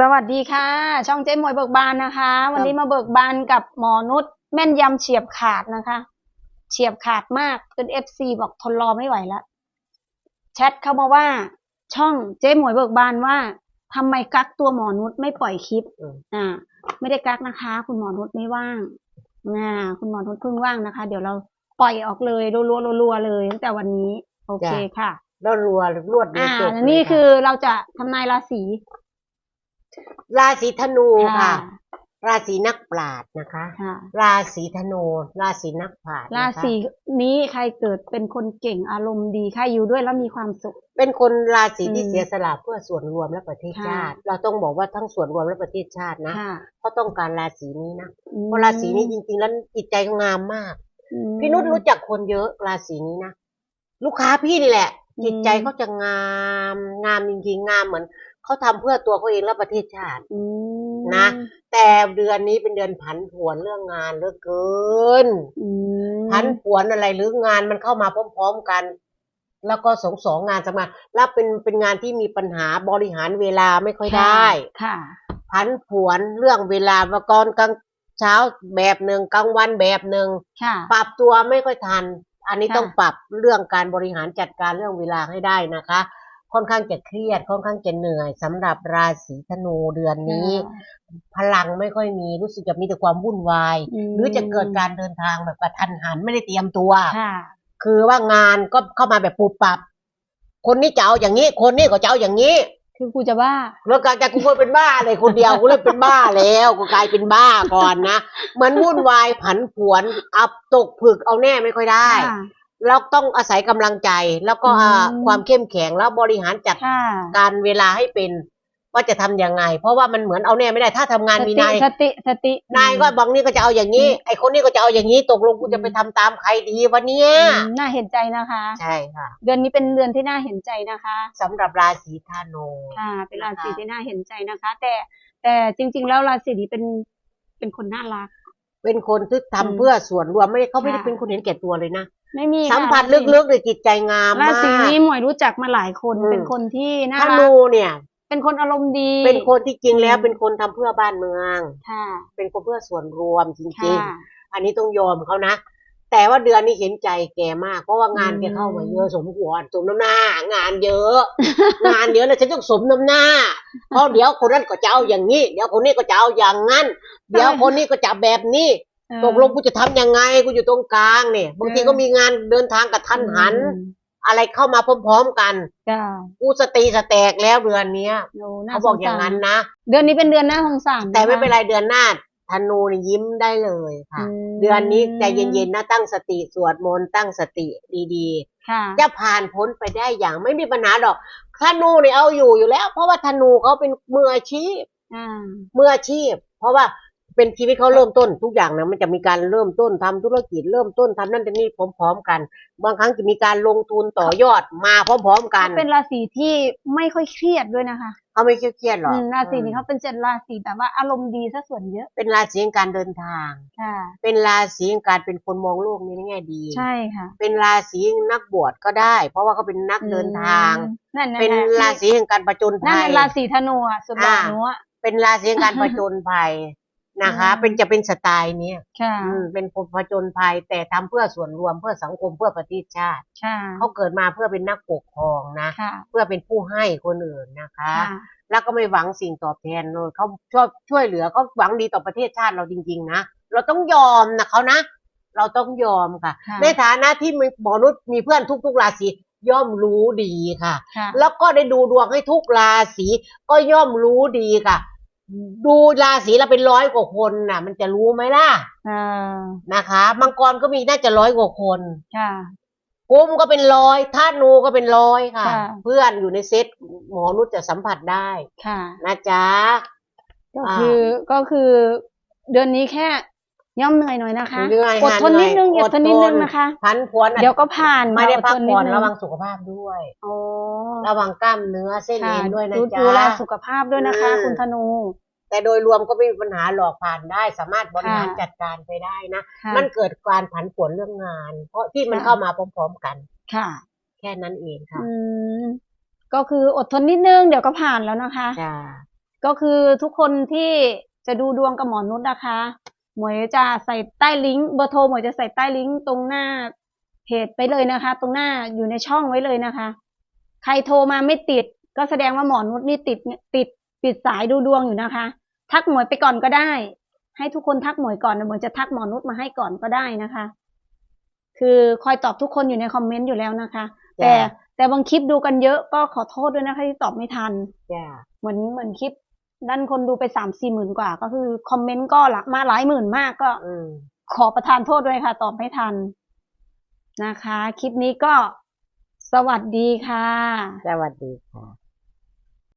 สวัสดีค่ะ ช่องเจ๊มวยเบิกบานนะคะ วันนี้มาเบิกบานกับหมอนุชแม่นยำเฉียบขาดนะคะ เฉียบขาดมากจนเอฟซีบอกทนรอไม่ไหวแล้วแชทเข้ามาว่า ช่องเจ๊หมวยเบิกบานว่าทำไมกักตัวหมอนุชไม่ปล่อยคลิปอืมอ่า ไม่ได้กักนะคะ คุณหมอนุชไม่ว่างอ่าคุณหมอนุชเพิ่งว่างนะคะ เดี๋ยวเราปล่อยออกเลยรัวๆรัวๆเลยตั้งแต่วันนี้ โอเคค่ะแล้วรัวรวดเดียวอ่าจบและนี่เลยะคือเราจะทำนายราศี ราศีธนูค่ะค่ะ ราศีนักปราชญ์นะคะค่ะราศีธนู ราศีนักปราชญ์นะคะราศีนี้ใครเกิดเป็นคนเก่งอารมณ์ดีใครอยู่ด้วยแล้วมีความสุข เป็นคนราศีอืมที่เสียสละเพื่อส่วนรวมและประเทศค่ะชาติ เราต้องบอกว่าทั้งส่วนรวมและประเทศชาตินะค่ะเขาต้องการราศีนี้นะอืมเพราะราศีนี้จริงๆแล้วจิตใจเขางามมากอืมพี่นุชรู้จักคนเยอะราศีนี้นะลูกค้าพี่นี่แหละอืมจิตใจเขาจะงามงามจริงๆงามเหมือน เขาทำเพื่อตัวเขาเองและประเทศชาติอืมนะ แต่เดือนนี้เป็นเดือนผันผวนเรื่องงานเหลือเกินอืมผันผวนอะไรหรืองานมันเข้ามาพร้อม ๆกัน แล้วก็สองสองงานสมาแล้วเป็นเป็นงานที่มีปัญหาบริหารเวลาไม่ค่อยได้ค่ะผันผวนเรื่องเวลาเมื่อก่อนกลางเช้าแบบหนึ่งกลางวันแบบหนึ่งค่ะปรับตัวไม่ค่อยทัน อันนี้ค่ะต้องปรับเรื่องการบริหารจัดการเรื่องเวลาให้ได้นะคะ ค่อนข้างจะเครียดค่อนข้างจะเหนื่อยสำหรับราศีธนูเดือนนี้ พลังไม่ค่อยมีรู้สึกจะมีแต่ความวุ่นวายมหรือจะเกิดการเดินทางแบบกระทันหันไม่ได้เตรียมตัวค่ะคือว่างานก็เข้ามาแบบปุบปับ คนนี้จะเอาอย่างนี้ คนนี้ก็จะเอาอย่างนี้คือกูจะว่าแล้วกลายจากกูเคยเป็นบ้าเลยคนเดียวกูเลยเป็นบ้าแล้วกูกลายเป็นบ้าก่อนนะเหมือนวุ่นวายผันผวนอับตกผึกเอาแน่ไม่ค่อยได้ ค่ะแล้วต้องอาศัยกำลังใจแล้วก็อ่าอืม ความเข้มแข็งแล้วบริหารจัดค่ะการเวลาให้เป็น ว่าจะทำยังไง เพราะว่ามันเหมือนเอาแน่ไม่ได้ถ้าทำงานสมีตินาย สติสติ นายก็บางนี่ก็จะเอาอย่างนี้ ไอ้คนนี้ก็จะเอาอย่างนี้ตกลงกูจะไปทำตามใครดีวะเนี่ยอืมน่าเห็นใจนะคะ ใช่ค่ะเดือนนี้เป็นเดือนที่น่าเห็นใจนะคะสำหรับราศีธนูค่ะเป็นราศีนะคะที่น่าเห็นใจนะคะ แต่แต่จริง ๆ แล้วราศีนี้เป็นเป็นคนน่ารัก เป็นคนที่อืมทำเพื่อส่วนรวมไม่ได้เขาไม่ได้ค่ะ เป็นคนเห็นแก่ตัวเลยนะ ไม่มีสัมผัสค่ะราศีลึกๆเลยจิตใจงามรามากศีนี้หมวยรู้จักมาหลายคนอืม เป็นคนที่น่าธรักนูเนี่ย เป็นคนอารมณ์ดีเป็นคนที่จริงแล้วอืมเป็นคนทำเพื่อบ้านเมือง ค่ะเป็นคนเพื่อส่วนรวมจริงค่ะ ๆ อันนี้ต้องยอมเขานะ แต่ว่าเดือนนี้เห็นใจแกมาก เพราะว่างานอืมแกเข้ามาเยอะสมควรสมน้ำหน้า งานเยอะ งานเยอะแล้วฉันต้องสมน้ำหน้าเพราะเดี๋ยวคนนั้นก็จะเอาอย่างนี้ เดี๋ยวคนนี้ก็จะเอาอย่างนั้นเดี๋ยวคนนี้ก็จะแบบนี้เออตกลงกูจะทำยังไงกูอยู่ตรงกลางเนี่ยบางทีเออก็มีงานเดินทางกับทันหันอืมอะไรเข้ามาพร้อมๆกันจ้ากูสติสแตกแล้วเดือนเนี้ยโน่น่เขาบอกอย่างสนั้นสรนะเดือนนี้เป็นเดือนน่าสงสารแต่ไม่ะคะเป็นไรเดือนหน้าธ นูนี่ยิ้มได้เลยค่ะอืมเดือนนี้ใจเย็นๆนะตั้งสติสวดมนต์ตั้งสติดีค่ะๆจะผ่านพ้นไปได้อย่างไม่มีปัญหาหรอกธนูเนี่ยเอาอยู่อยู่แล้ว เพราะว่าธนูเขาเป็นมืออาชีพอ่ามืออาชีพ เพราะว่าเป็นชีวิตเขาเริ่มต้นทุกอย่างนะมันจะมีการเริ่มต้นทำธุรกิจเริ่มต้นทำนั่นทำนี่พร้อมๆกัน บางครั้งจะมีการลงทุนต่อยอดมาพร้อมๆกัน เป็นราศีที่ไม่ค่อยเครียดด้วยนะคะ เขาไม่เครียดๆหรอกอืมราศีนี้เขาเป็นเจ็ดราศีแบบว่าอารมณ์ดีซะส่วนเยอะ เป็นราศีแห่งการเดินทางค่ะเป็นราศีแห่งการเป็นคนมองโลกในแง่ดี ใช่ค่ะ เป็นราศีนักบวชก็ได้ เพราะว่าเขาเป็นนักเดินทางอืมนั่นนั่นเป็นนั่นราศีแห่งการประจนนั่นภัยเป็นราศีธนูอะสุดหล่ออ่าหนูอะเป็นราศีแห่งการประจนภัย นะคะอืมเป็นจะเป็นสไตล์เนี้ยค่ะอืมเป็นคนผจญภัยแต่ทำเพื่อส่วนรวมเพื่อสังคมเพื่อประเทศชาติค่ะเขาเกิดมาเพื่อเป็นนักปกครองนะ ค่ะเพื่อเป็นผู้ให้คนอื่นนะคะ ค่ะแล้วก็ไม่หวังสิ่งตอบแทนเลยเขาชอบช่วยเหลือเขาหวังดีต่อประเทศชาติเราจริง ๆ นะ เราต้องยอมนะเขานะ เราต้องยอมค่ะ ค่ะในฐานะที่มีหมอนุษย์มีเพื่อนทุกๆราศีย่อมรู้ดีค่ะ ค่ะแล้วก็ได้ดูดวงให้ทุกราศีก็ย่อมรู้ดีค่ะ ดูราศีละเป็นร้อยกว่าคนน่ะ มันจะรู้ไหมล่ะอ่านะคะมังกรก็มีน่าจะร้อยกว่าคนค่ะกุมก็เป็นร้อยธาตุนูก็เป็นร้อยค่ะ ค่ะเพื่อนอยู่ในเซตหมอนุษย์จะสัมผัสได้ค่ะ นะจ๊ะ ก็อ่าคือก็คือเดือนนี้แค่ ย่อมเหนื่อยหน่อยนะคะเหนื่อยอดทนค่ะนิดนึงเหนื่ออยดทนนิดนึงอดทนนะคะพันพวนอะเดี๋ยวก็ผ่านไม่ได้อพักทนผ่อนดงระวังสุขภาพด้วยอ๋อระวังกล้ามเนื้อเส้นค่ะเอ็นด้วยนะดูจ๊ะดูแลสุขภาพด้วยนะคะอืมคุณธนู แต่โดยรวมก็ไม่มีปัญหาหลอกผ่านได้ สามารถบริหารค่ะจัดการไปได้นะค่ะมันเกิดการผันผวนเรื่องงาน เพราะที่มันค่ะเข้ามาพร้อมๆกัน ค่ะ แค่นั้นเองค่ะอืมก็คืออดทนนิดนึงเดี๋ยวก็ผ่านแล้วนะคะจ้าก็คือทุกคนที่จะดูดวงกับหมอนุชนะคะ หมวยจะใส่ใต้ลิงก์เบอร์โทรหมวยจะใส่ใต้ลิงก์ตรงหน้าเพจไปเลยนะคะ ตรงหน้าอยู่ในช่องไว้เลยนะคะ ใครโทรมาไม่ติด ก็แสดงว่าหมอนุชนี่ติดติดติดสายดูดวงอยู่นะคะ ทักหมวยไปก่อนก็ได้ ให้ทุกคนทักหมวยก่อนนะหมวยจะทักหมอนุชมาให้ก่อนก็ได้นะคะ คือคอยตอบทุกคนอยู่ในคอมเมนต์อยู่แล้วนะคะ แต่จ้ะแต่บางคลิปดูกันเยอะก็ขอโทษด้วยนะคะที่ตอบไม่ทันจ้าเหมือนเหมือนคลิป ด้านคนดูไปสามสี่หมื่นกว่า ก็คือคอมเมนต์ก็ละมาหลายหมื่นมากก็อืมขอประทานโทษด้วยค่ะ ตอบไม่ทันนะคะ คลิปนี้ก็สวัสดีค่ะ สวัสดีค่ะ